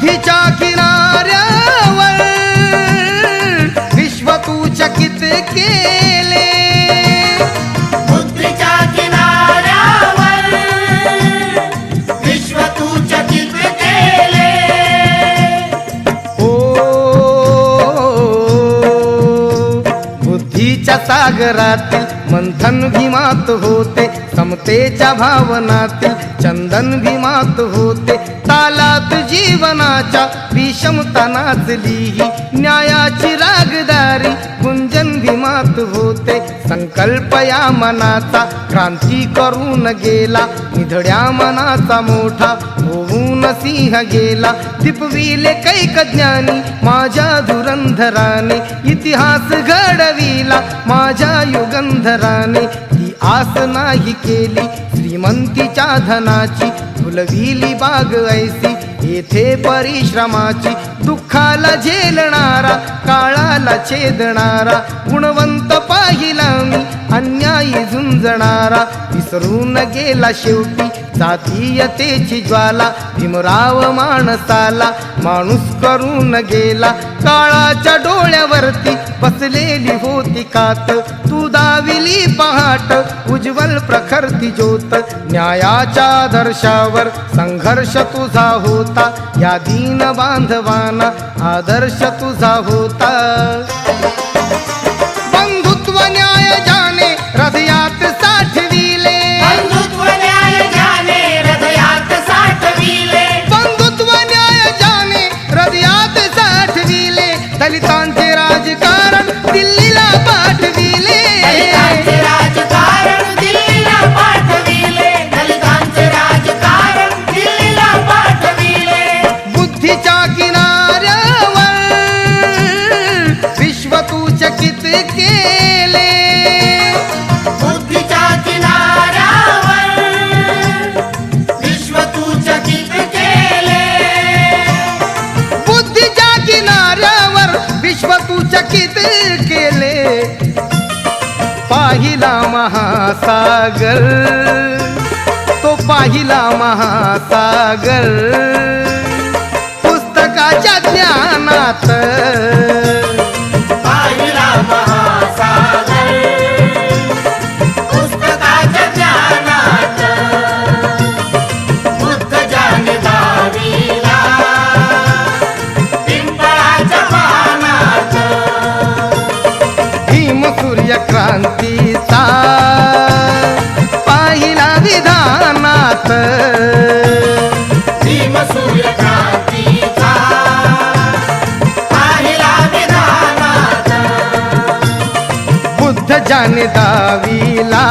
बुद्धीच्या किनाऱ्यावर विश्व तू चकित केले. बुद्धीच्या किनाऱ्यावर विश्व तू चकित केले. ओ बुद्धीच्या सागरातील मंथन भीमात होते समतेच्या भावनातील चंदन भीमात होते. तालात जीवनाच्या विषमता नाचली न्यायाची रागदारी गुंजन भीमात होते. संकल्प या मनाचा क्रांती करून गेला निधड्या मनाचा मोठा होऊन सिंह गेला दिपविले कैक ज्ञानी माझ्या धुरंधराने इतिहास घडविला. माझ्या युगंधराने ती आस नाही केली. श्रीमंतीच्या धनाची फुलविली बाग ऐसी येथे परिश्रमाची दुःखाला झेलणारा का अन्यायाला छेदणारा गुणवंत पाहिला मी अन्यायी झुंजणारा. विसरून गेला शेवटी जातीयतेची ज्वाला भीमराव माणसाला. माणूस करून गेला काळाच्या डोळ्यावरती बसलेली होती कात. तू दाविली पहाट उज्ज्वल प्रखरती ज्योत न्यायाच्या आदर्शावर संघर्ष तुझा होता. या दीन बांधवाना आदर्श तुझा होता. केले. बुद्धीच्या किनाऱ्यावर विश्व तू चकित केले? पाहिला महासागर. तो पाहिला महासागर. पुस्तकाच्या ज्ञानात भीम सूर्य क्रांतीचा पाहिला विधानात भीम सूर्यक्रांतीचा पाहिला विधानात बुद्ध जाने दाविला